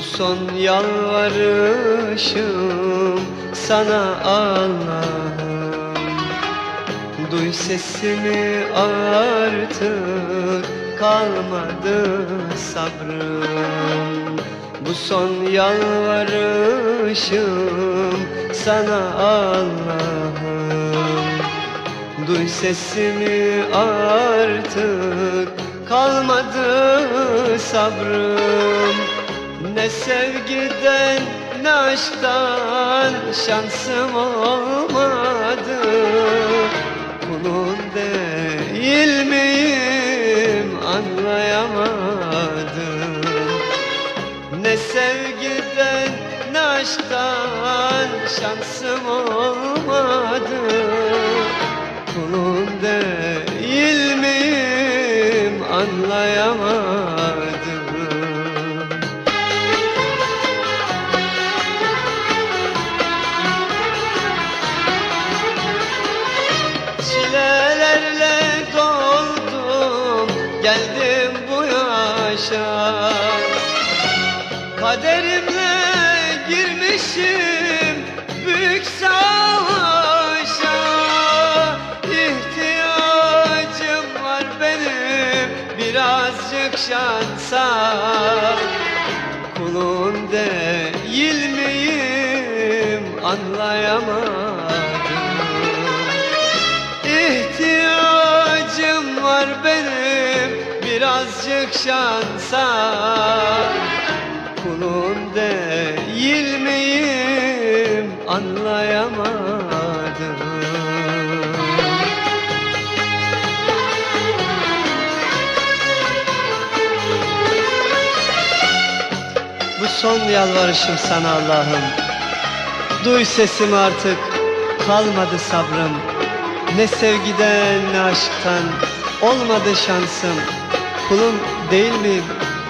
son yalvarışım sana Allah'ım. Duy sesimi artık kalmadı sabrım. Bu son yalvarışım sana Allah'ım. Duy sesimi artık kalmadı sabrım Ne sevgiden ne aşktan şansım olmadı. Kulun değil miyim anlayamadım Ne sevgiden ne aşktan şansım olmadı. Kulun değil birazcık şansa Kulun değil miyim? Anlayamadım. İhtiyacım var benim birazcık şansa Kulun değil miyim? Anlayamadım son yalvarışım sana Allah'ım. Duy sesimi artık kalmadı sabrım. Ne sevgiden ne aşktan olmadı şansım. Kulun değil miyim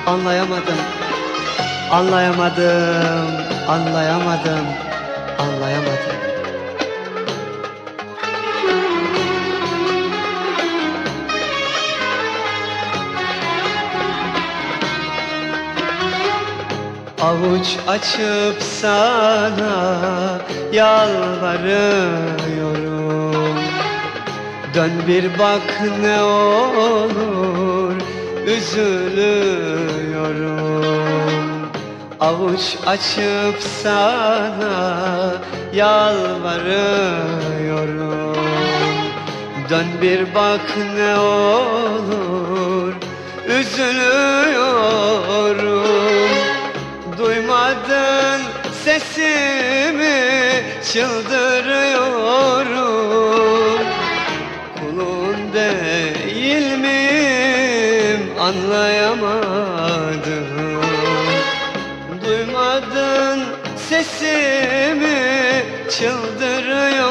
anlayamadım. Anlayamadım, anlayamadım, anlayamadım Avuç açıp sana yalvarıyorum. Dön bir bak ne olur üzülüyorum. Avuç açıp sana yalvarıyorum. Dön bir bak ne olur üzülüyorum Duymadın sesimi çıldırıyorum. Kulun değil miyim anlayamadım. Duymadın sesimi çıldırıyorum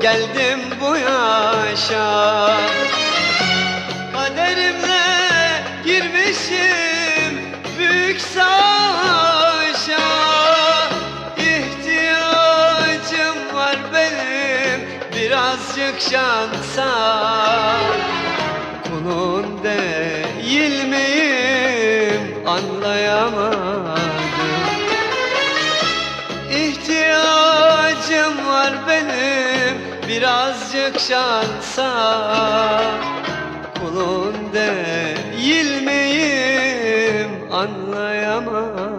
geldim bu yaşa. Kaderimle girmişim büyük savaşa. İhtiyacım var benim birazcık şansa. Kulun değil miyim anlayamadım. İhtiyacım var benim birazcık şansa Kulun değilmeyim anlayamam.